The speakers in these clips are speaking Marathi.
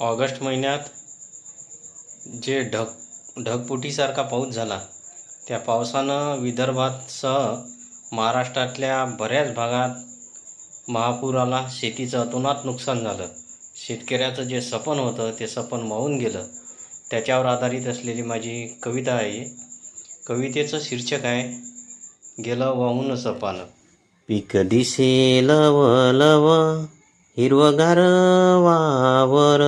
ऑगस्ट महिन्यात जे ढग ढगफुटीसारखा पाऊस झाला त्या पावसानं विदर्भातसह महाराष्ट्रातल्या बऱ्याच भागात महापूर आला शेतीचं अतोनात नुकसान झालं. शेतकऱ्याचं जे सपन होतं ते सपन वाहून गेलं. त्याच्यावर आधारित असलेली माझी कविता आहे. कवितेचं शीर्षक आहे गेलं वाहून सपानं. पीक दिसे लव लव हिरवगार वावर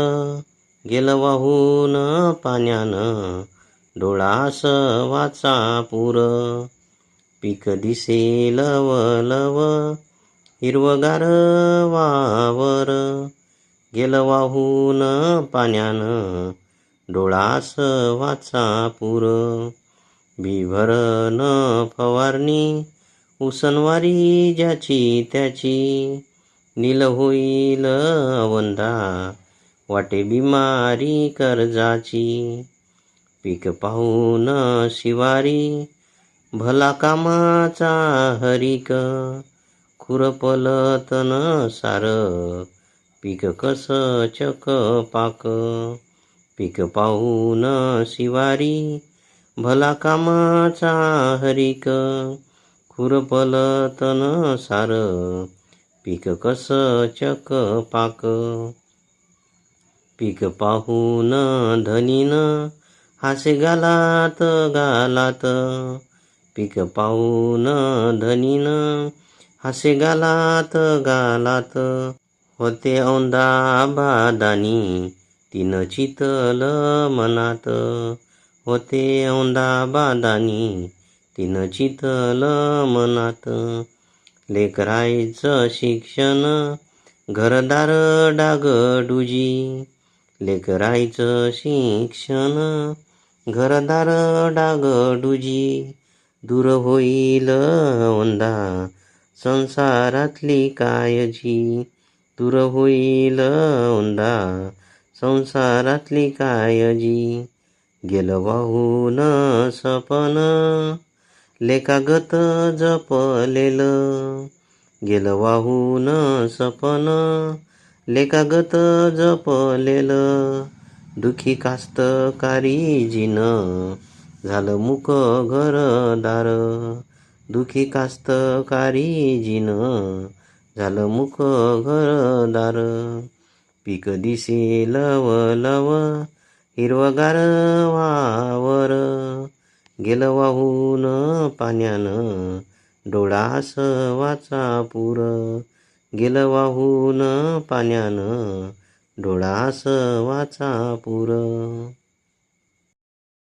गेलं वाहून पाण्यानं डोळास वाचा पूर. पीक दिसे लव लव हिरवगार वावर गेलं वाहून पाण्यानं डोळास वाचा पूर. बिभरन फवारणी उसनवारी ज्याची त्याची नील होईल वंदा वाटे बिमारी कर्जाची. पीक पाहून शिवारी भला कामाचा हरिक. खुरपलतन सार पीक कस चक पाक. पीक पाहून शिवारी भला कामाचा हरिक. खुरपलतन सार पीक कस चक पाक? पीक पाहून धनीन हासे घालात घालात. पीक पाहून धनीन हासे घालात घालात. होते औंदा बादानी तीन चितल मनात. होते औंदा बादानी तीन चितल मनात. लेकरायचं शिक्षण घरदार डागडुजी. लेकरायचं शिक्षण घरदार डागडुजी. दूर होईल औंदा संसारातली काळजी. दूर होईल वंदा संसारातली काळजी. गेलं वाहून सपन लेखागत जपलेलं. गेलं वाहून सपन. लेखागत जपलेलं. दुखी कास्तकारी जिन. झालं मुक घरदार. दुखी कास्तकारी जिन. झालं मुक घरदार. पीक दिसे लव लव हिरवगार वावर. गेलं वाहून पाण्यानं डोळास वाचा पूर. गेलं वाहून पाण्यानं डोळास वाचा पूर.